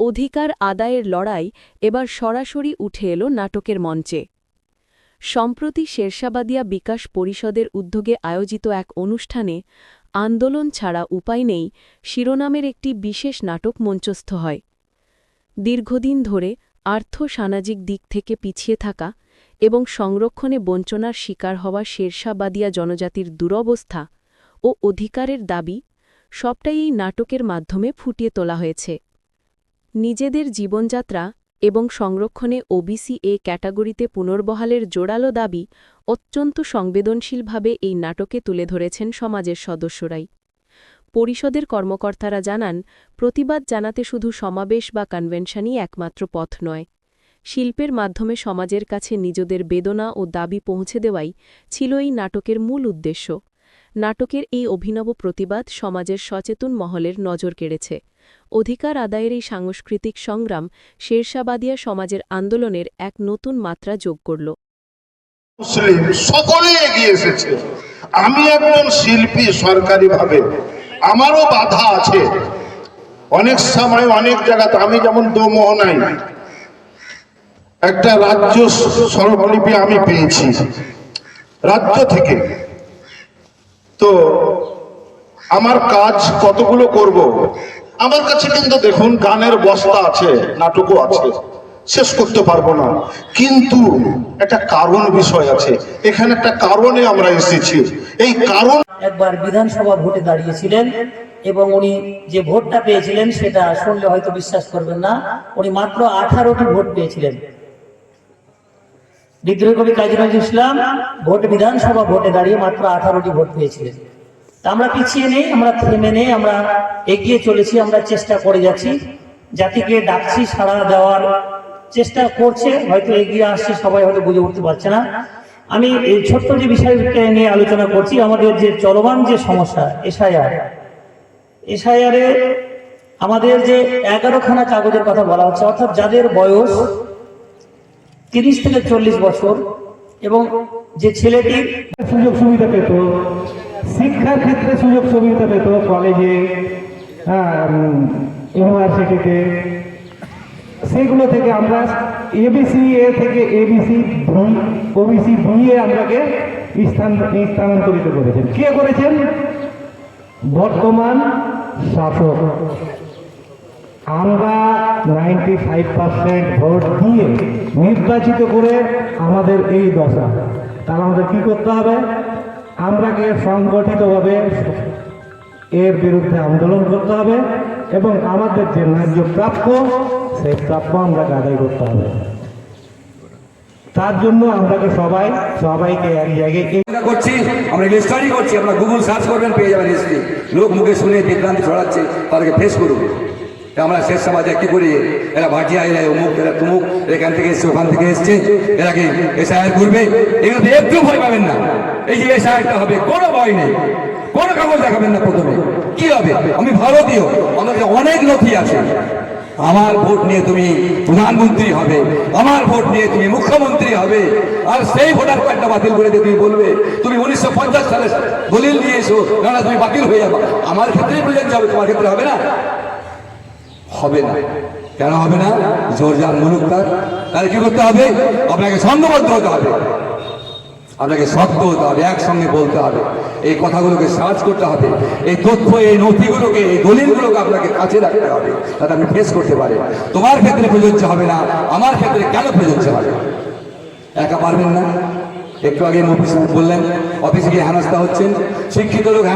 অধিকার আদায়ের লড়াই এবার সরাসরি উঠে এলো নাটকের মঞ্চে। সম্প্রতি শেরশাবাদিয়া বিকাশ পরিষদের উদ্যোগে আয়োজিত এক অনুষ্ঠানে আন্দোলন ছাড়া উপায় নেই, শিরোনামের একটি বিশেষ নাটক মঞ্চস্থ হয়। দীর্ঘদিন ধরে আর্থ সামাজিক দিক থেকে পিছিয়ে থাকা এবং সংরক্ষণে বঞ্চনার শিকার হওয়া শেরশাবাদিয়া জনজাতির দুরবস্থা ও অধিকারের দাবি সবটাই এই নাটকের মাধ্যমে ফুটিয়ে তোলা হয়েছে। নিজেদের জীবনযাত্রা এবং সংরক্ষণে ওবিসি এ ক্যাটাগরিতে পুনর্বহালের জোরালো দাবি অত্যন্ত সংবেদনশীলভাবে এই নাটকে তুলে ধরেছেন সমাজের সদস্যরাই। পরিষদের কর্মকর্তারা জানান, প্রতিবাদ জানাতে শুধু সমাবেশ বা কনভেনশনই একমাত্র পথ নয়। শিল্পের মাধ্যমে সমাজের কাছে নিজেদের বেদনা ও দাবি পৌঁছে দেওয়াই ছিল এই নাটকের মূল উদ্দেশ্য। নাটকের এই অভিনব প্রতিবাদ সমাজের সচেতন মহলের নজর কেড়েছে। অধিকার আদায়ের এই সাংস্কৃতিক সংগ্রাম শেরশাবাদিয়া সমাজের আন্দোলনের এক নতুন মাত্রা যোগ করল। সকলে এগিয়ে এসেছে। আমি একজন শিল্পী সরকারিভাবে। আমারও বাধা আছে। অনেক সময় অনেক জায়গাতে আমি যেমন দোমোহনাই। একটা রাজ্য স্বরলিপি আমি পেয়েছি। রাজ্য থেকে। তো আমার কাজ কতগুলো করব? আমার কাছে কিন্তু দেখুন, গানের বস্তা আছে, নাটকও আছে। শেষ করতে পারব না। কিন্তু একটা কারণ বিষয় আছে। এখানে একটা কারণে আমরা এসেছি। এই কারণ একবার বিধানসভা ভোটে দাঁড়িয়েছিলেন এবং উনি যে ভোটটা পেয়েছিলেন সেটা শুনলে হয়তো বিশ্বাস করবেন না, উনি মাত্র আঠারোটি ভোট পেয়েছিলেন। বিদ্রোহী কবি কাজী নজরুল ইসলাম ভোট বিধানসভা ভোটে দাঁড়িয়ে মাত্র আঠারোটি ভোট পেয়েছিলেন। আমরা পিছিয়ে নেই, আমরা থেমে নেই, আমরা এগিয়ে চলেছি, আমরা চেষ্টা করে যাচ্ছি। জাতিকে ডাকছি, সাড়া দেওয়ার চেষ্টা করছে, হয়তো এগিয়ে আসছে, সবাই হয়তো বুঝে উঠতে পারছে না। আমি এই ছোট্ট যে বিষয়কে নিয়ে আলোচনা করছি, আমাদের যে চলমান যে সমস্যা, এসআইআর, এসআইআরে আমাদের যে এগারোখানা কাগজের কথা বলা হচ্ছে, অর্থাৎ যাদের বয়স তিরিশ থেকে চল্লিশ বছর, এবং যে ছেলেটি সুযোগ সুবিধা পেত শিক্ষার ক্ষেত্রে সুযোগ সুবিধা পেত কলেজে ইউনিভার্সিটিতে। সেগুলো থেকে আমরা এবিসি, এ থেকে এবিসি ওবিসি, ভুঁইয়ে আমরাকে স্থান, স্থানান্তরিত করেছেন। কে করেছেন? বর্তমান শাসক। আমরা নাইনটি ফাইভ পার্সেন্ট ভোট দিয়ে নির্বাচিত করে আমাদের এই দশা। তাহলে আমাদের কি করতে হবে? আমরাকে সংগঠিতভাবে এর বিরুদ্ধে আন্দোলন করতে হবে এবং আমাদের যে ন্যায্য প্রাপ্য, সেই প্রাপ্য আমরাকে আদায় করতে হবে। তার জন্য আমরাকে সবাই, সবাইকে এক জায়গায় করছি, আমরা স্টাডি করছি, আমরা গুগল সার্চ করবেন, পেয়ে যাবেন হিস্ট্রি লোক মুখে শুনে বিভ্রান্তি ছড়াচ্ছে, তাদেরকে ফেস করুন। আমরা শেষ সমাজে কি করি? এরা ভাটিয়া, এরা অমুক, এরা তুমুক, এখান থেকে এসছে, ওখান থেকে এসছে। এরা কি এসআইআর করবে? এগুলোতে একটু ভয় পাবেন না। এই যে এসআইআরটা হবে, কোনো ভয় নেই। কোনো কাগজ দেখাবেন না প্রথমে। কি হবে? আমি ভারতীয় আমার অনেক নথি আছে। আমার ভোট নিয়ে তুমি প্রধানমন্ত্রী হবে, আমার ভোট নিয়ে তুমি মুখ্যমন্ত্রী হবে, আর সেই ভোটার কার্ডটা বাতিল করে দিয়ে তুমি বলবে, তুমি উনিশশো পঞ্চাশ সালে দলিল নিয়ে এসো, না তুমি বাতিল হয়ে যাবে। আমার ক্ষেত্রেই প্রযোজ্য হবে, তোমার ক্ষেত্রে হবে না। হবে না। কেন হবে না? জোরজার মুলুক তার। তাহলে কি করতে হবে? আপনাকে সংঘবদ্ধ হতে হবে। আপনাকে শক্ত হতে হবে, একসঙ্গে বলতে হবে। এই কথাগুলোকে সার্চ করতে হবে। এই তথ্য, এই নথিগুলোকে, এই দলিলগুলোকে আপনাকে কাছে রাখতে হবে তাতে আপনি ফেস করতে পারেন। তোমার ক্ষেত্রে প্রযোজ্য হবে না, আমার ক্ষেত্রে কেন প্রযোজ্য হবে? একা পারবেন না? একটু আগে অফিস বললেন, অফিসে গিয়ে হেনস্থা হচ্ছেন? শিক্ষিত লোক